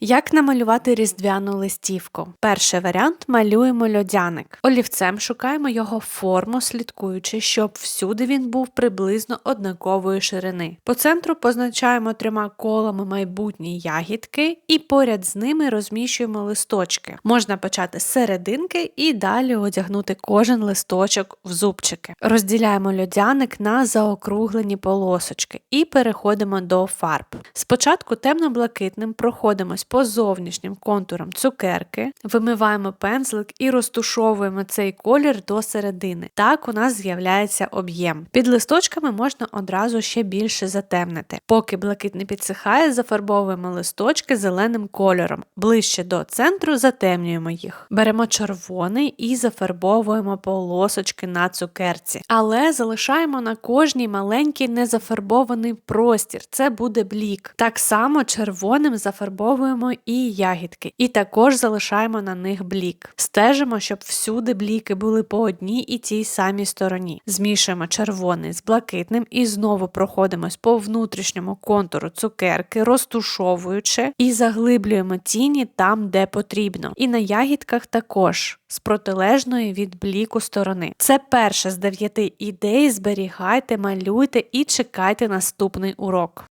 Як намалювати різдвяну листівку? Перший варіант малюємо льодяник. Олівцем шукаємо його форму, слідкуючи, щоб всюди він був приблизно однакової ширини. По центру позначаємо трьома колами майбутні ягідки і поряд з ними розміщуємо листочки. Можна почати з серединки і далі одягнути кожен листочок в зубчики. Розділяємо льодяник на заокруглені полосочки і переходимо до фарб. Спочатку темно-блакитним проходимось по зовнішнім контурам цукерки, вимиваємо пензлик і розтушовуємо цей колір до середини. Так у нас з'являється об'єм. Під листочками можна одразу ще більше затемнити. Поки блакит не підсихає, зафарбовуємо листочки зеленим кольором. Ближче до центру затемнюємо їх. Беремо червоний і зафарбовуємо полосочки на цукерці. Але залишаємо на кожній маленький незафарбований простір. Це буде блік. Так само червоним зафарбовуємо і ягідки, і також залишаємо на них блік. Стежимо, щоб всюди бліки були по одній і тій самій стороні. Змішуємо червоний з блакитним і знову проходимось по внутрішньому контуру цукерки, розтушовуючи і заглиблюємо тіні там, де потрібно. І на ягідках також. З протилежної від бліку сторони. Це перша з дев'яти ідей. Зберігайте, малюйте і чекайте наступний урок.